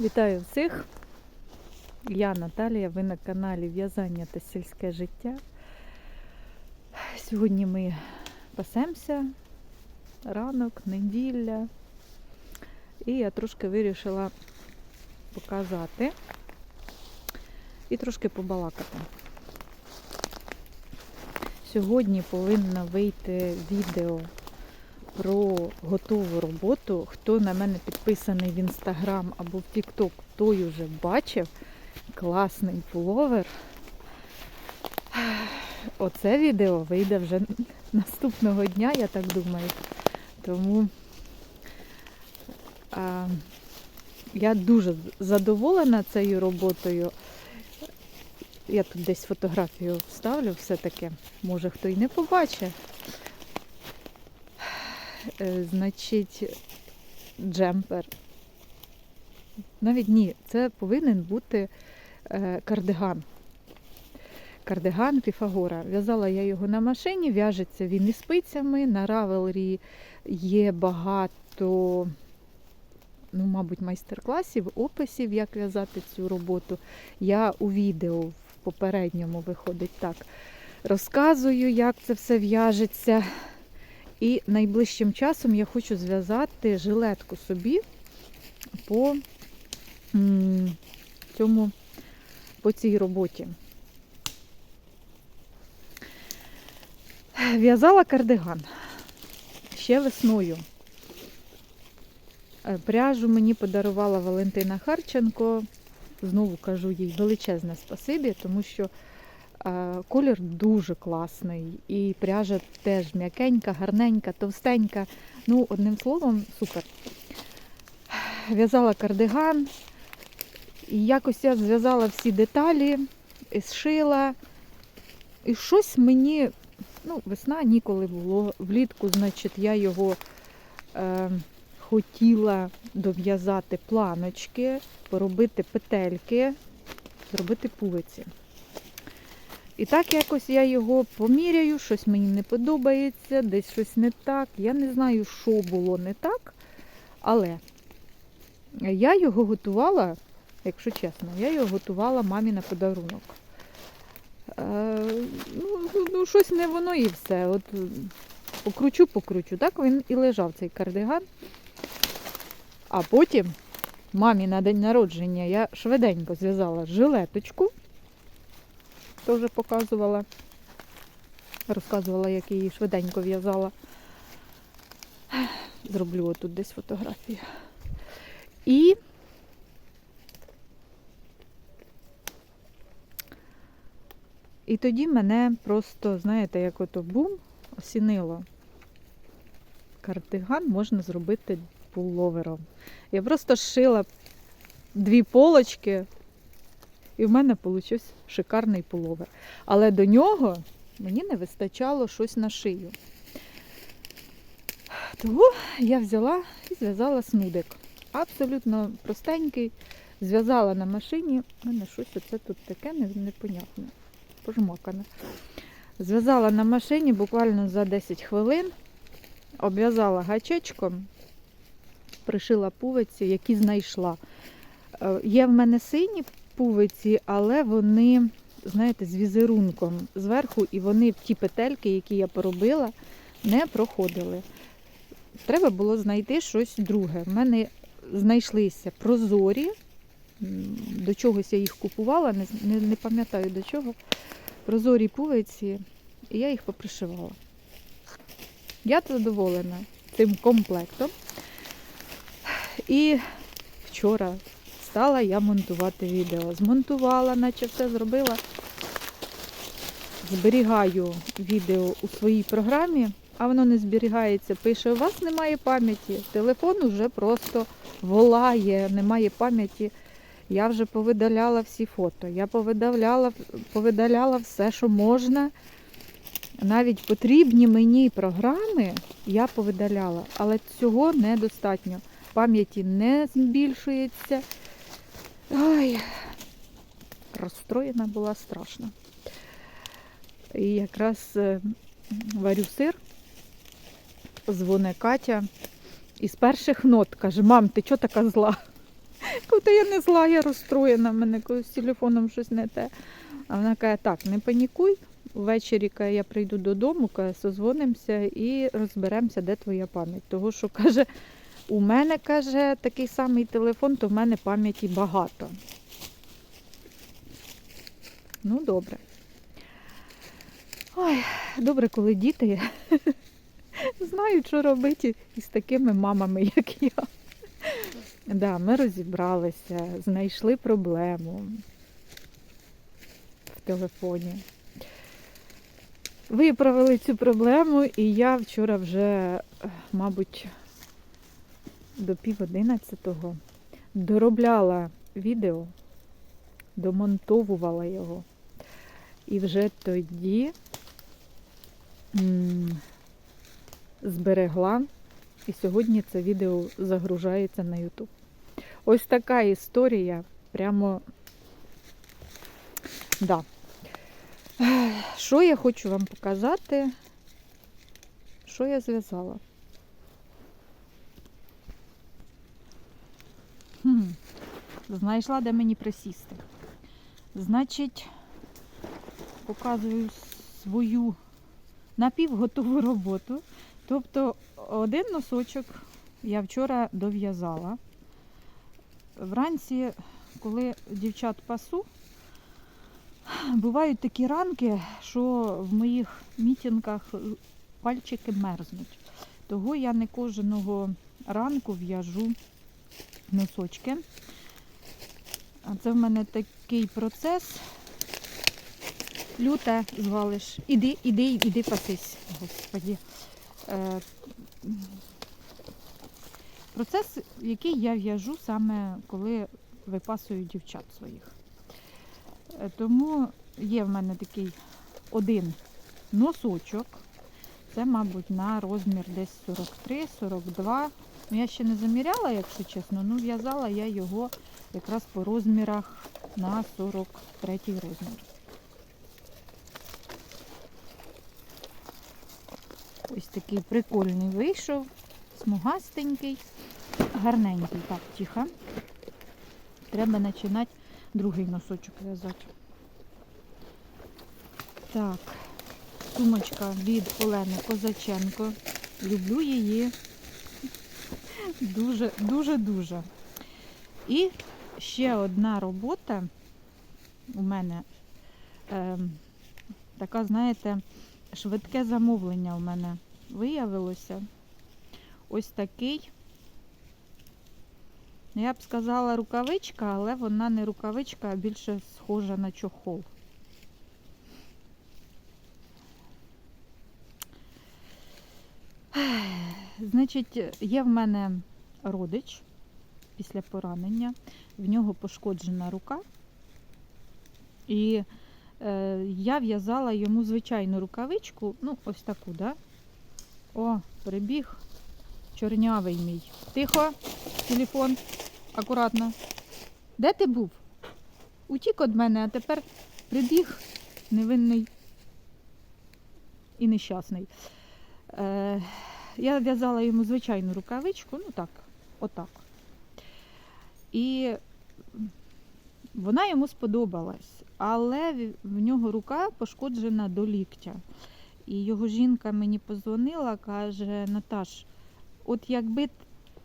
Вітаю всіх! Я Наталія, ви на каналі В'язання та сільське життя. Сьогодні ми пасемося, ранок, неділя. І я трошки вирішила показати і трошки побалакати. Сьогодні повинна вийти відео про готову роботу. Хто на мене підписаний в інстаграм або в Тікток, той уже бачив класний пуловер. Оце відео вийде вже наступного дня, я так думаю. Тому а, я дуже задоволена цією роботою. Я тут десь фотографію вставлю все-таки. Може хто й не побачить. Е, Значить, джемпер. Навіть ні, це повинен бути е, кардиган. Кардиган Піфагора. В'язала я його на машині, в'яжеться він із спицями. На Ravelry є багато, ну, мабуть, майстер-класів, описів, як в'язати цю роботу. Я у відео в попередньому виходить так. Розказую, як це все в'яжеться. І найближчим часом я хочу зв'язати жилетку собі по цьому, по цій роботі. В'язала кардиган ще весною. Е, Пряжу мені подарувала Валентина Харченко. Знову кажу їй величезне спасибі, тому що колір дуже класний. І пряжа теж м'якенька, гарненька, товстенька. Ну, одним словом, супер. В'язала кардиган. І якось я зв'язала всі деталі, і зшила. І щось мені, ну, весна ніколи було. Влітку, значить, я його е, хотіла дов'язати планочки, поробити петельки, зробити пулиці. І так якось я його поміряю, щось мені не подобається, десь щось не так. Я не знаю, що було не так, але я його готувала, якщо чесно, я його готувала мамі на подарунок. Е, ну, ну, щось не воно і все. От покручу, покручу. Так він і лежав цей кардиган. А потім мамі на день народження я швиденько зв'язала жилеточку. Теж показувала. Розказувала, як її швиденько в'язала. Зроблю отут десь фотографію. І І тоді мене просто, знаєте, як ото бум, осінило. Кардиган можна зробити пуловером. Я просто шила дві полочки, і в мене вийшов шикарний пуловер. Але до нього мені не вистачало щось на шию. Тому я взяла і зв'язала снудик. Абсолютно простенький. Зв'язала на машині. У мене щось оце тут таке непонятне, пожмакане. Зв'язала на машині буквально за 10 хвилин, обв'язала гачечком, пришила пувиці, які знайшла. Е, Є в мене сині пувиці, але вони, знаєте, з візерунком зверху, і вони в ті петельки, які я поробила, не проходили. Треба було знайти щось друге. В мене знайшлися прозорі, до чогось я їх купувала, не, не, не пам'ятаю до чого. Прозорі пувиці, і я їх попришивала. Я задоволена цим комплектом. І вчора стала я монтувати відео. Змонтувала, наче все зробила. Зберігаю відео у своїй програмі, а воно не зберігається. Пише, у вас немає пам'яті. Телефон вже просто волає, немає пам'яті. Я вже повидаляла всі фото. Я повидаляла, повидаляла все, що можна. Навіть потрібні мені програми я повидаляла, але цього недостатньо. Пам'яті не збільшується. Ой, розстроєна була страшно. І якраз е, варю сир, дзвоне Катя. І з перших нот каже, мам, ти чого така зла? Коли я не зла, я розстроєна, мене коли з телефоном щось не те. А вона каже, так, не панікуй. Ввечері каже, я прийду додому, каже, созвонимося і розберемося, де твоя пам'ять. Того, що каже, у мене каже такий самий телефон, то в мене пам'яті багато. Ну, добре. Ой, добре, коли діти знають, що робити із такими мамами, як я. Да, ми розібралися, знайшли проблему в телефоні. Виправили цю проблему, і я вчора вже, мабуть, до пів одинадцятого доробляла відео, домонтовувала його. І вже тоді зберегла. І сьогодні це відео загружається на YouTube. Ось така історія. Прямо. Да. Що я хочу вам показати? Що я зв'язала? Хм. Знайшла, де мені присісти. Значить, показую свою напівготову роботу. Тобто один носочок я вчора дов'язала. Вранці, коли дівчат пасу, бувають такі ранки, що в моїх мітінгах пальчики мерзнуть. Того я не кожного ранку в'яжу носочки. А це в мене такий процес. Люте звалиш. Іди, іди, іди пасись, господі. Е, Процес, який я в'яжу саме коли випасую дівчат своїх. Е, Тому є в мене такий один носочок. Це, мабуть, на розмір десь 43-42. Ну, я ще не заміряла, якщо чесно, ну в'язала я його якраз по розмірах на 43 розмір. Ось такий прикольний вийшов, смугастенький, гарненький. Так, тихо. Треба починати другий носочок в'язати. Так, сумочка від Олени Козаченко. Люблю її дуже, дуже, дуже. І ще одна робота у мене ем, така, знаєте, швидке замовлення у мене виявилося. Ось такий. Я б сказала рукавичка, але вона не рукавичка, а більше схожа на чохол. Значить, є в мене родич після поранення, в нього пошкоджена рука. І е, я в'язала йому звичайну рукавичку, ну, ось таку, да? О, прибіг чорнявий мій. Тихо, телефон, акуратно. Де ти був? Утік від мене, а тепер прибіг невинний і нещасний. Е, я в'язала йому звичайну рукавичку, ну так, отак. І вона йому сподобалась, але в- нього рука пошкоджена до ліктя. І його жінка мені позвонила, каже, Наташ, от якби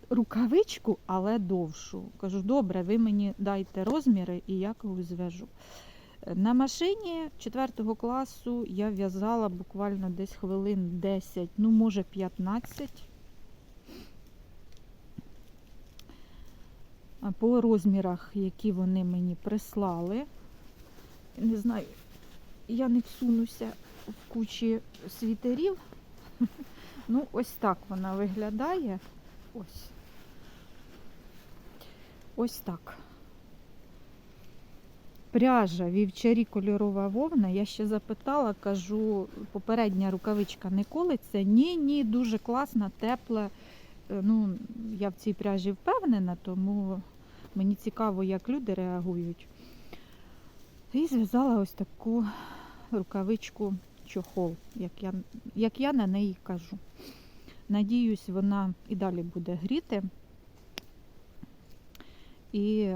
рукавичку, але довшу. Кажу, добре, ви мені дайте розміри і я когось зв'яжу. На машині 4 класу я в'язала буквально десь хвилин 10, ну може 15. По розмірах, які вони мені прислали. Не знаю, я не всунуся в кучі світерів. Ну, ось так вона виглядає. Ось. Ось так. Пряжа вівчарі кольорова вовна. Я ще запитала, кажу, попередня рукавичка не колиться. Ні, ні, дуже класна, тепла. Е, Ну, я в цій пряжі впевнена, тому мені цікаво, як люди реагують. І зв'язала ось таку рукавичку чохол, як я, як я на неї кажу. Надіюсь, вона і далі буде гріти. і,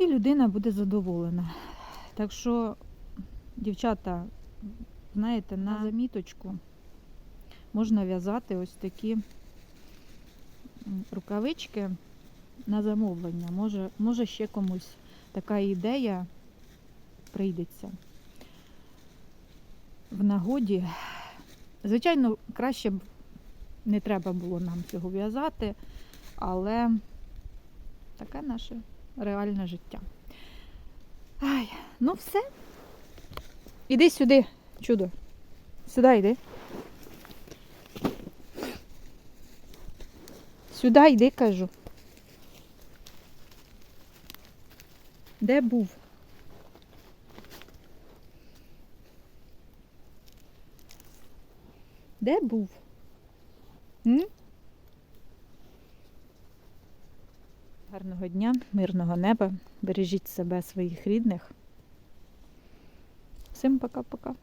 і людина буде задоволена. Так що, дівчата, знаєте, на заміточку можна в'язати ось такі рукавички на замовлення. Може, може ще комусь така ідея прийдеться в нагоді. Звичайно, краще б не треба було нам цього в'язати, але таке наше реальне життя. Ай, ну все. Іди сюди, чудо. Сюди йди. Сюди йди, кажу. Де був? Де був? Дня, мирного неба. Бережіть себе, своїх рідних. Всім пока-пока.